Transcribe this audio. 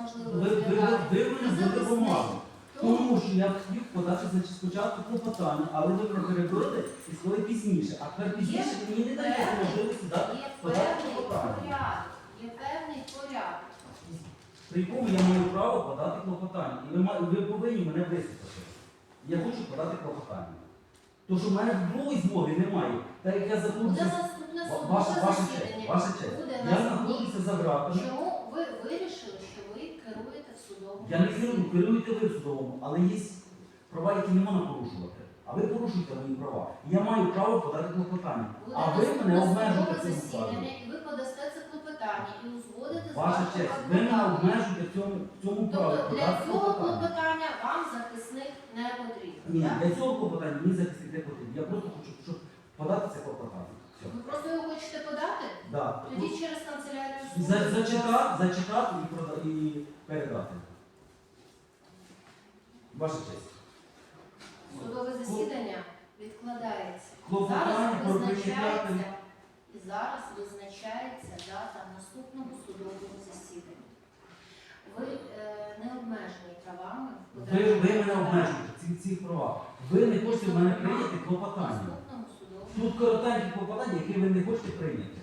можливо розглядати. мене І здали Тому що я хотів подати спочатку клопотання, але ви перебили і сказали пізніше. А тепер пізніше ви мені не даєте можливості дати, є подати певний клопотання. порядок. Є певний порядок. при якому я маю право подати клопотання. І ви, ма- ви повинні мене вислухати. Я хочу подати клопотання. Тому що в мене другої змоги немає. Так як я Буде знаходжуся, наступне Ва- судове ваша, ваша честь, засідання. ваша честь. Буде Я на знаходжуся за ґратами. Чому ви що ви керуєте в судовому Я не керую, керуєте ви в судовому, але є права, які не можна порушувати. А ви порушуєте мої права. Я маю право подати клопотання. А ви мене обмежуєте цим правом. ви подасте це клопотання і узгодите з Ваша вашим честь, ви мене адвокатом. обмежуєте в цьому, в цьому праві Тобто для подати цього клопотання. клопотання вам захисник не потрібен. Ні, так? для цього клопотання мені захистити не потрібно. Я просто хочу, щоб подати це клопотання. Все. Ви просто його хочете подати? Да. Тоді через канцелярію суду. За- Зачитати, зачитати і, прода- і передати. Ваша честь. Судове засідання відкладається. Клопотання Зараз про визначається, зараз визначається дата наступного судового засідання. Ви е, не обмежені правами. в Ви, ви мене подальшому обмежуєте в цих, цих правах. Ви не хочете в мене прийняти клопотання. Наступному судовому Тут коротенькі клопотання, які ви не хочете прийняти.